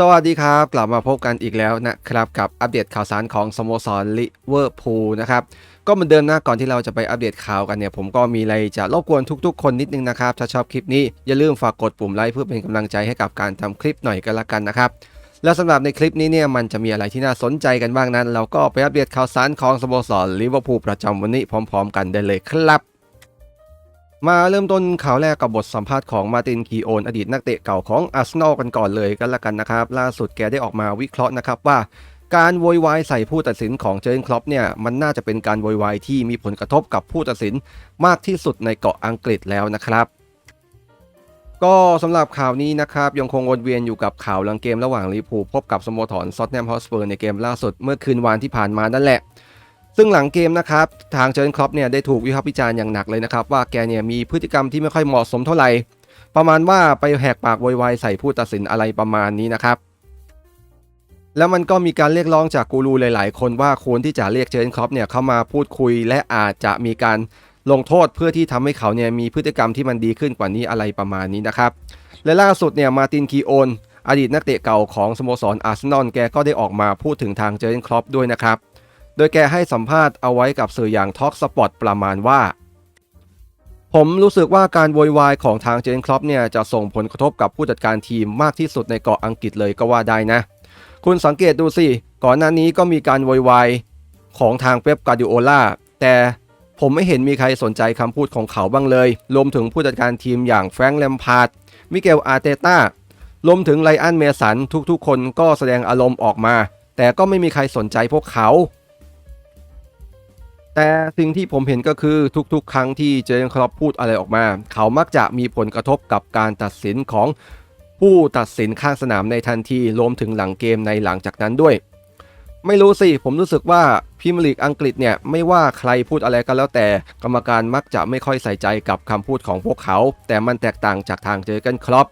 สวัสดีครับ กลับมาพบกันอีกแล้วนะครับกับอัปเดตข่าวสารของสโมสรลิเวอร์พูลนะครับก็เหมือนเดิมนะก่อนที่เราจะไปอัปเดตข่าวกันเนี่ยผมก็มีอะไรจะรบกวนทุกๆ คนนิดนึงนะครับ ถ้าชอบคลิปนี้อย่าลืมฝากกดปุ่มไลค์เพื่อเป็นกำลังใจให้กับการทำคลิปหน่อยกันละกันนะครับและสำหรับในคลิปนี้เนี่ยมันจะมีอะไรที่น่าสนใจกันบ้างนั้น เราก็ไปอัปเดตข่าวสารของสโมสรลิเวอร์พูลประจำวันนี้พร้อม ๆ กันได้เลยครับ มาเริ่มต้นข่าวแรกกับบทสัมภาษณ์ของมาตินคีโอนอดีตนักเตะเก่าของอาร์เซนอลกันก่อนเลยกันละกันนะครับ ล่าสุดแกได้ออกมาวิเคราะห์นะครับว่า การโวยวายใส่ผู้ตัดสินของเจอร์นคล็อปเนี่ยมันน่าจะเป็นการโวยวายที่มีผลกระทบกับผู้ตัดสินมากที่สุดในเกาะอังกฤษแล้วนะครับก็สำหรับข่าวนี้นะครับ ยังคงวนเวียนอยู่กับข่าวหลังเกมระหว่างลิเวอร์พูลพบกับสโมสรซอตแนมฮอสเปอร์ในเกมล่าสุดเมื่อคืนวานที่ผ่านมานั่นแหละ ซึ่งหลังเกมนะครับทางเจอร์นคล็อปเนี่ยได้ถูกวิพากษ์วิจารณ์อย่างหนักเลยนะครับว่าแกเนี่ยมีพฤติกรรมที่ไม่ค่อยเหมาะสมเท่าไหร่ประมาณว่าไปแหกปากโวยวายใส่ผู้ตัดสินอะไรประมาณนี้นะครับ แล้วมันก็มีการเรียกร้องจากกูรูหลาย ๆ คนว่าควรที่จะเรียกเจอร์นคล็อปเนี่ยเข้ามาพูดคุย และอาจจะมีการลงโทษเพื่อที่ทำให้เขาเนี่ยมีพฤติกรรมที่มันดีขึ้นกว่านี้อะไรประมาณนี้นะครับ และล่าสุดเนี่ยมาตินคีโอนอดีตนักเตะเก่าของสโมสรอาร์เซนอลแกก็ได้ออกมาพูดถึงทางเจอร์นคล็อปด้วยนะครับ โดยแกให้สัมภาษณ์เอาไว้กับสื่ออย่าง Talk Sport ประมาณว่า ผมรู้สึกว่าการโวยวายของทางเจนครอปเนี่ยจะส่งผลกระทบกับผู้จัดการทีมมากที่สุดในเกาะอังกฤษเลยก็ว่าได้นะ คุณสังเกตดูสิ ก่อนหน้านี้ก็มีการโวยวายของทางเป๊ปกาดิโอลาแต่ผมไม่เห็นมีใครสนใจคำพูดของเขาบ้างเลย รวมถึงผู้จัดการทีมอย่างแฟรงค์แลมพาร์ดมิเกลอาร์เตต้ารวมถึงไลอันเมสันทุกๆ คนก็แสดงอารมณ์ออกมา แต่ก็ไม่มีใครสนใจพวกเขา แต่สิ่งที่ผมเห็นก็คือทุกๆ ครั้งที่เจอร์เกนคล็อปพูดอะไรออกมา เขามักจะมีผลกระทบกับการตัดสินของผู้ตัดสินข้างสนามในทันทีรวมถึงหลังเกมในหลังจากนั้นด้วย ไม่รู้สิผมรู้สึกว่าพรีเมียร์ลีกอังกฤษเนี่ยไม่ว่าใครพูดอะไรก็แล้วแต่ กรรมการมักจะไม่ค่อยใส่ใจกับคำพูดของพวกเขา แต่มันแตกต่างจากทางเจอร์เกนคล็อป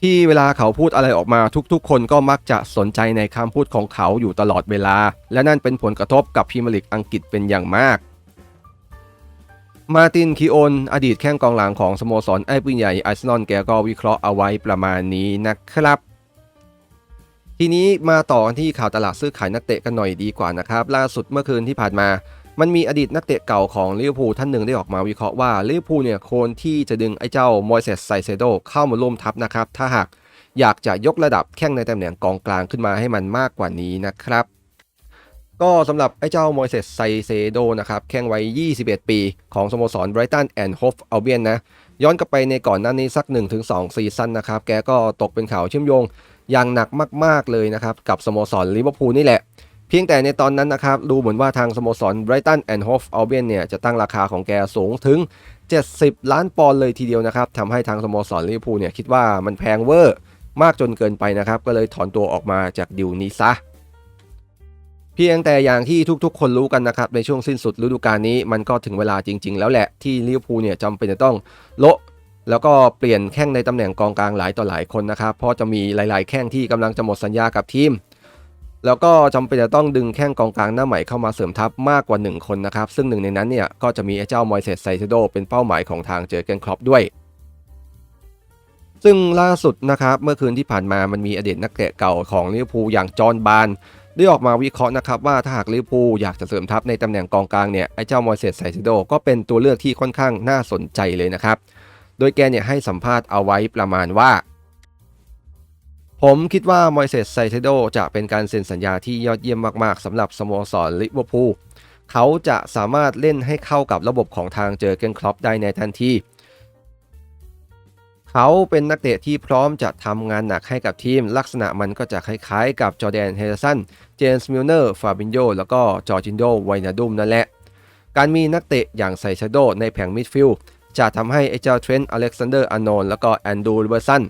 ที่เวลาเขาพูดอะไรออกมาทุกๆ คนก็มักจะสนใจในคำพูดของเขาอยู่ตลอดเวลา และนั่นเป็นผลกระทบกับพรีเมียร์ลีกอังกฤษเป็นอย่างมากมาตินคีโอนอดีตแข้งกองหลังของสโมสรไอ้ปืนใหญ่อาร์เซนอลแกก็วิเคราะห์เอาไว้ประมาณนี้นะครับ ทีนี้มาต่อที่ข่าวตลาดซื้อขายนักเตะกันหน่อยดีกว่านะครับ ล่าสุดเมื่อคืนที่ผ่านมา มันมีอดีตนักเตะเก่าของลิเวอร์พูลท่านหนึ่งได้ออกมาวิเคราะห์ว่าลิเวอร์พูลเนี่ยควรที่จะดึงไอ้เจ้ามอยเซสไซเซโดเข้ามาร่วมทัพนะครับ ถ้าหากอยากจะยกระดับแข้งในตำแหน่งกองกลางขึ้นมาให้มันมากกว่านี้นะครับ ก็สำหรับไอ้เจ้ามอยเซสไซเซโดนะครับแข้งไวัย21 ปี ของสโมสรไบรตันแอนด์โฮฟอัลเบียนนะย้อนกลับไปในก่อนหน้านี้สัก 1-2 ซีซั่นนะครับ แกก็ตกเป็นข่าวเชื่อมโยงอย่างหนักมาก ๆ เลยนะครับ กับสโมสรลิเวอร์พูลนี่แหละ เพียงแต่ในตอนนั้นนะครับดูเหมือนว่าทางสโมสรไบรตันแอนด์โฮฟอัลเบียนเนี่ยจะตั้งราคาของแกสูงถึง 70 ล้านปอนด์เลยทีเดียวนะครับทำให้ทางสโมสรลิเวอร์พูลเนี่ยคิดว่ามันแพงเวอร์มากจนเกินไปนะครับ ก็เลยถอนตัวออกมาจากดิวนี้ซะ เพียงแต่อย่างที่ทุกๆ คนรู้กันนะครับ ในช่วงสิ้นสุดฤดูกาลนี้มันก็ถึงเวลาจริง ๆ แล้วแหละที่ลิเวอร์พูลเนี่ยจำเป็นจะต้องโละแล้วก็เปลี่ยนแข้งในตำแหน่งกองกลางหลายต่อหลายคนนะครับเพราะจะมีหลาย ๆ แข้งที่กำลังจะหมดสัญญากับทีม แล้วก็จำเป็นจะต้องดึงแข้งกองกลางหน้าใหม่เข้ามาเสริมทัพมากกว่า 1 คนนะครับ ซึ่งหนึ่งในนั้นเนี่ยก็จะมีไอ้เจ้ามอยเซสไซเซโดเป็นเป้าหมายของทางเจอเกนครอปด้วย ซึ่งล่าสุดนะครับเมื่อคืนที่ผ่านมามันมีอดีตนักเตะเก่าของลิเวอร์พูลอย่างจอห์นบานได้ออกมาวิเคราะห์นะครับว่าถ้าหากลิเวอร์พูลอยากจะเสริมทัพในตำแหน่งกองกลางเนี่ยไอ้เจ้ามอยเซสไซเซโดก็เป็นตัวเลือกที่ค่อนข้างน่าสนใจเลยนะครับ โดยแกเนี่ยให้สัมภาษณ์เอาไว้ประมาณว่า ผมคิดว่ามอยเซสไซเซโดจะเป็นการเซ็นสัญญาที่ยอดเยี่ยมมากๆสำหรับสโมสรลิเวอร์พูลเขาจะสามารถเล่นให้เข้ากับระบบของทางเจอเกนคลอปได้ในทันทีเขาเป็นนักเตะที่พร้อมจะทำงานหนักให้กับทีม ลักษณะมันก็จะคล้ายๆ กับจอแดนเฮเดสัน เจมส์มิลเนอร์ ฟาบินโยแล้วก็จอร์จินโดไวนาดุมนั่นแหละ การมีนักเตะอย่างไซเชโดในแผงมิดฟิลด์จะทำให้ไอเจ้าเทรนต์อเล็กซานเดอร์อานนแล้วก็แอนดูเบอร์สัน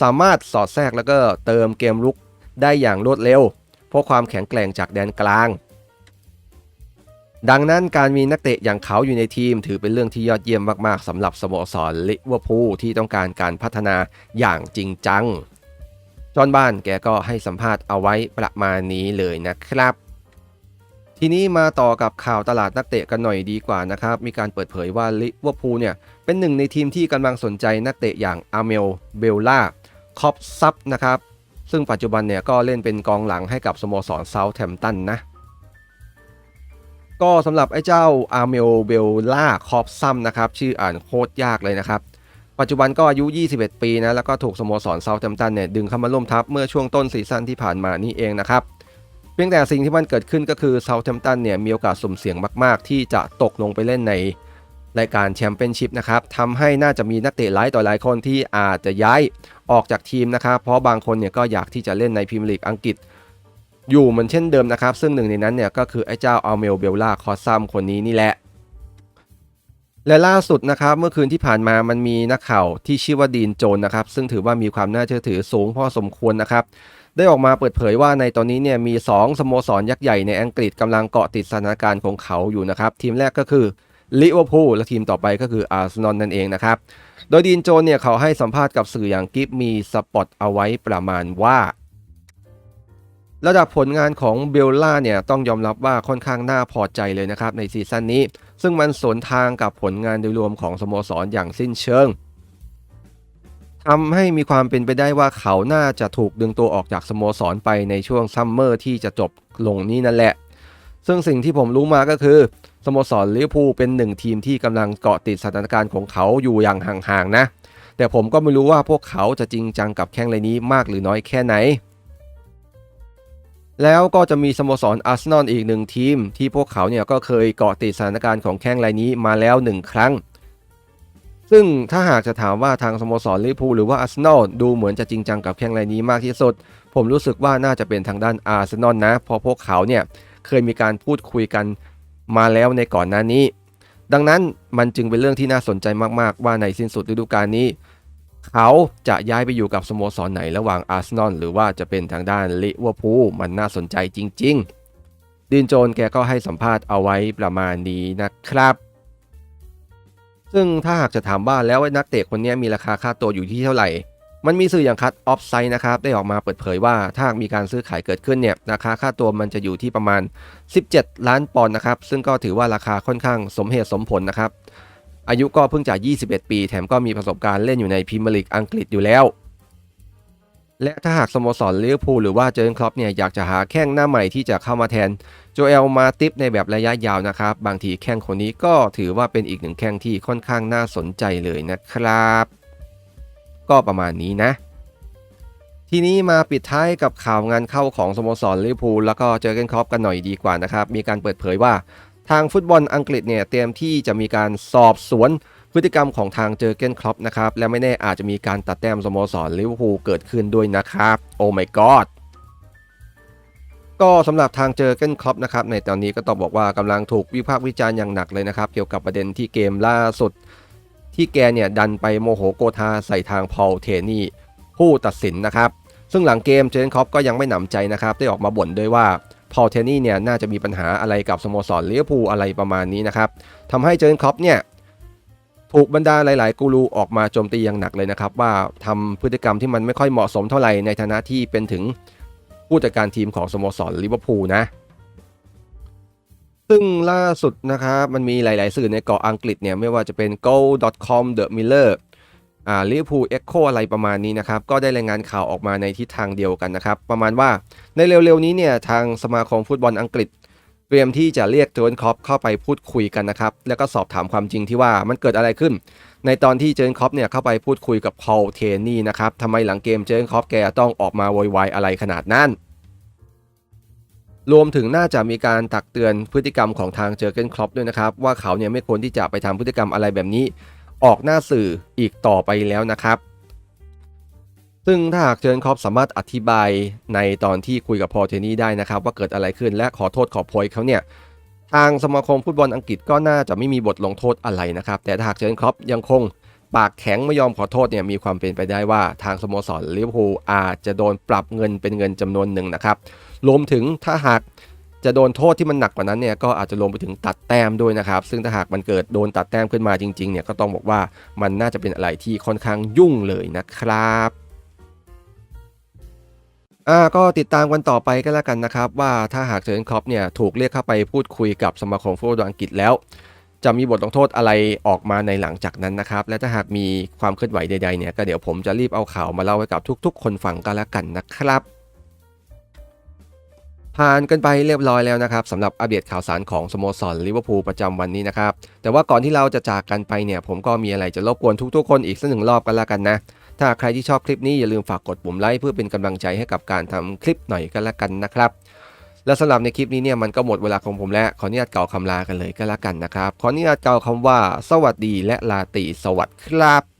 สามารถสอดแทรกแล้วก็เติมเกมลุกได้อย่างรวดเร็ว เพราะความแข็งแกร่งจากแดนกลาง ดังนั้นการมีนักเตะอย่างเขาอยู่ในทีม ถือเป็นเรื่องที่ยอดเยี่ยมมากๆสำหรับสโมสรลิเวอร์พูลที่ต้องการการพัฒนาอย่างจริงจัง จอห์นบ้านแกก็ให้สัมภาษณ์เอาไว้ประมาณนี้เลยนะครับทีนี้มาต่อกับข่าวตลาดนักเตะกันหน่อยดีกว่านะครับ มีการเปิดเผยว่าลิเวอร์พูลเนี่ยเป็นหนึ่งในทีมที่กำลังสนใจนักเตะอย่างอาเมลเบลล่า คอปซับนะครับ ซึ่งปัจจุบันเนี่ยก็เล่นเป็นกองหลังให้กับสโมสรเซาท์แ m มตันนะ ก็สำหรับไอ้เจ้าอาร์เมลเบลล่าคอปซัมนะครับ ชื่ออ่านโคตรยากเลยนะครับ ปัจจุบันก็อายุ 21 ปีนะ แล้วก็ถูกสโมสรเซาท์แ m มตันเนี่ยดึงเข้ามาร่วมทัพเมื่อช่วงต้นซีซั่นที่ผ่านมานี่เองนะครับเพียงแต่สิ่งที่มันเกิดขึ้นก็คือเซาท์แ m มตันเนี่ยมีโอกาสสุ่มเสี่ยงมาก ๆ ที่จะตกลงไปเล่นใน รายการแชมเปี้ยนชิพนะครับทำให้น่าจะมีนักเตะหลายต่อหลายคนที่อาจจะย้ายออกจากทีมนะครับเพราะบางคนเนี่ยก็อยากที่จะเล่นในพรีเมียร์ลีกอังกฤษ อยู่เหมือนเช่นเดิมนะครับ ซึ่งหนึ่งในนั้นเนี่ยก็คือไอ้เจ้าอัลเมลเบลล่าคอซัมคนนี้นี่แหละและล่าสุดนะครับเมื่อคืนที่ผ่านมามันมีนักข่าวที่ชื่อว่าดีนโจนนะครับซึ่งถือว่ามีความน่าเชื่อถือสูงพอสมควรนะครับได้ออกมาเปิดเผยว่าในตอนนี้เนี่ยมี 2 สโมสรยักษ์ใหญ่ในอังกฤษกำลังเกาะติดสถานการณ์ของเขาอยู่นะครับทีมแรกก็คือ ลิเวอร์พูลและทีมต่อไปก็คืออาร์เซนอลนั่นเองนะครับ โดยดีนโจนเนี่ยเขาให้สัมภาษณ์กับสื่ออย่างกิฟมีสปอตเอาไว้ประมาณว่า ระดับผลงานของเบลล่าเนี่ยต้องยอมรับว่าค่อนข้างน่าพอใจเลยนะครับในซีซั่นนี้ ซึ่งมันสวนทางกับผลงานโดยรวมของสโมสรอย่างสิ้นเชิงทำให้มีความเป็นไปได้ว่าเขาน่าจะถูกดึงตัวออกจากสโมสรไปในช่วงซัมเมอร์ที่จะจบลงนี้นั่นแหละ ซึ่งสิ่งที่ผมรู้มาก็คือ สโมสรลิเวอร์พูลเป็นหนึ่งทีมที่กำลังเกาะติดสถานการณ์ของเขาอยู่อย่างห่างๆนะ แต่ผมก็ไม่รู้ว่าพวกเขาจะจริงจังกับแข้งรายนี้มากหรือน้อยแค่ไหน แล้วก็จะมีสโมสรอาร์เซนอลอีกหนึ่งทีม ที่พวกเขาเนี่ยก็เคยเกาะติดสถานการณ์ของแข้งรายนี้มาแล้วหนึ่งครั้งซึ่งถ้าหากจะถามว่าทางสโมสรลิเวอร์พูลหรือว่าอาร์เซนอลดูเหมือนจะจริงจังกับแข้งรายนี้มากที่สุด ผมรู้สึกว่าน่าจะเป็นทางด้านอาร์เซนอลนะเพราะพวกเขาเนี่ย เคยมีการพูดคุยกันมาแล้วในก่อนหน้านี้ ดังนั้นมันจึงเป็นเรื่องที่น่าสนใจมากๆ ว่าในสิ้นสุดฤดูกาลนี้ เขาจะย้ายไปอยู่กับสโมสรไหนระหว่างอาร์เซนอลหรือว่าจะเป็นทางด้านลิเวอร์พูลมันน่าสนใจจริง ๆ ดินโจนแกก็ให้สัมภาษณ์เอาไว้ประมาณนี้นะครับ ซึ่งถ้าหากจะถามว่าแล้วนักเตะคนนี้มีราคาค่าตัวอยู่ที่เท่าไหร่ มันมีสื่ออย่างคัตออฟไซด์นะครับได้ออกมาเปิดเผยว่าถ้ามีการซื้อขายเกิดขึ้นเนี่ยราคาค่าตัวมันจะอยู่ที่ประมาณ 17 ล้านปอนด์นะครับซึ่งก็ถือว่าราคาค่อนข้างสมเหตุสมผลนะครับอายุก็เพิ่งจะ 21 ปี แถมก็มีประสบการณ์เล่นอยู่ในพรีเมียร์ลีกอังกฤษอยู่แล้ว และถ้าหากสโมสรลิเวอร์พูลหรือว่าเจอร์นคล็อปเนี่ยอยากจะหาแข้งหน้าใหม่ที่จะเข้ามาแทนโจเอลมาติฟในแบบระยะยาวนะครับ บางทีแข้งคนนี้ก็ถือว่าเป็นอีกหนึ่งแข้งที่ค่อนข้างน่าสนใจเลยนะครับ ก็ประมาณนี้นะ ทีนี้มาปิดท้ายกับข่าวงานเข้าของสโมสรลิเวอร์พูลแล้วก็เจอเกนคล็อปกันหน่อยดีกว่านะครับ มีการเปิดเผยว่าทางฟุตบอลอังกฤษเนี่ยเตรียมที่จะมีการสอบสวนพฤติกรรมของทางเจอเกนคล็อปนะครับ และไม่แน่อาจจะมีการตัดแต้มสโมสรลิเวอร์พูลเกิดขึ้นด้วยนะครับ โอ้ my god ก็สำหรับทางเจอเกนคล็อปนะครับในตอนนี้ก็ต้องบอกว่ากำลังถูกวิพากษ์วิจารณ์อย่างหนักเลยนะครับ เกี่ยวกับประเด็นที่เกมล่าสุด ที่แกเนี่ยดันไปโมโหโกธาใส่ทางพอลเทนี่ ผู้ตัดสินนะครับ ซึ่งหลังเกมเจนค็อปก็ยังไม่หนำใจนะครับ ได้ออกมาบ่นด้วยว่าพอลเทนี่เนี่ยน่าจะมีปัญหาอะไรกับสโมสรลิเวอร์พูอะไรประมาณนี้นะครับทำให้เจนค็อปเนี่ยถูกบรรดาหลาย ๆ กูรูออกมาโจมตีอย่างหนักเลยนะครับ ว่าทำพฤติกรรมที่มันไม่ค่อยเหมาะสมเท่าไหร่ในฐานะที่เป็นถึงผู้จัดการทีมของสโมสรลิเวอร์พูลนะ ซึ่งล่าสุดนะครับมันมีหลาย ๆ สื่อในเกาะอังกฤษเนี่ยไม่ว่าจะเป็น go.com the miller อ่าลิเวอร์พูลเอ็กโคอะไรประมาณนี้นะครับ ก็ได้รายงานข่าวออกมาในทิศทางเดียวกันนะครับ ประมาณว่าในเร็ว ๆ นี้เนี่ยทางสมาคมฟุตบอลอังกฤษ เตรียมที่จะเรียกเจอร์นคอปเข้าไปพูดคุยกันนะครับ แล้วก็สอบถามความจริงที่ว่ามันเกิดอะไรขึ้น ในตอนที่เจอร์นคอปเนี่ยเข้าไปพูดคุยกับพอลเทนนี่นะครับทำไมหลังเกมเจอร์นคอปแกต้องออกมาโวยวายอะไรขนาดนั้น รวมถึงน่าจะมีการตักเตือนพฤติกรรมของทางเจอร์เกนคลอปด้วยนะครับ ว่าเขาเนี่ยไม่ควรที่จะไปทำพฤติกรรมอะไรแบบนี้ ออกหน้าสื่ออีกต่อไปแล้วนะครับ ซึ่งถ้าหากเจอร์เกนคลอปสามารถอธิบายในตอนที่คุยกับพอเทนี่ได้นะครับ ว่าเกิดอะไรขึ้นและขอโทษขอโพยเขาเนี่ยทางสมาคมฟุตบอลอังกฤษก็น่าจะไม่มีบทลงโทษอะไรนะครับ แต่ถ้าหากเจอร์เกนคลอปยังคง ปากแข็งไม่ยอมขอโทษเนี่ยมีความเป็นไปได้ว่าทางสโมสรลิเวอร์พูลอาจจะโดนปรับเงินเป็นเงินจำนวนหนึ่งนะครับรวมถึงถ้าหากจะโดนโทษที่มันหนักกว่านั้นเนี่ยก็อาจจะรวมไปถึงตัดแต้มด้วยนะครับ ซึ่งถ้าหากมันเกิดโดนตัดแต้มขึ้นมาจริงๆเนี่ยก็ต้องบอกว่ามันน่าจะเป็นอะไรที่ค่อนข้างยุ่งเลยนะครับอ่าก็ติดตามกันต่อไปก็แล้วกันนะครับ ว่าถ้าหากเจอร์นคล็อปเนี่ยถูกเรียกเข้าไปพูดคุยกับสมาคมฟุตบอลอังกฤษแล้ว จะมีบทลงโทษอะไรออกมาในหลังจากนั้นนะครับ และถ้าหากมีความเคลื่อนไหวใดๆเนี่ยก็เดี๋ยวผมจะรีบเอาข่าวมาเล่าให้กับทุก ๆ คนฟังกันแล้วกันนะครับ ผ่านกันไปเรียบร้อยแล้วนะครับสำหรับอัปเดตข่าวสารของสโมสรลิเวอร์พูลประจำวันนี้นะครับ แต่ว่าก่อนที่เราจะจากกันไปเนี่ย ผมก็มีอะไรจะรบกวนทุกๆ คนอีกสักหนึ่งรอบกันแล้วกันนะถ้าใครที่ชอบคลิปนี้อย่าลืมฝากกดปุ่มไลค์เพื่อเป็นกำลังใจให้กับการทำคลิปหน่อยกันแล้วกันนะครับ และสำหรับในคลิปนี้เนี่ยมันก็หมดเวลาของผมแล้ว ขออนุญาตเกล่าวคำลากันเลยก็แล้วกันนะครับ ขออนุญาตเกล่าวคำว่า สวัสดีและลาตีสวัสดีครับ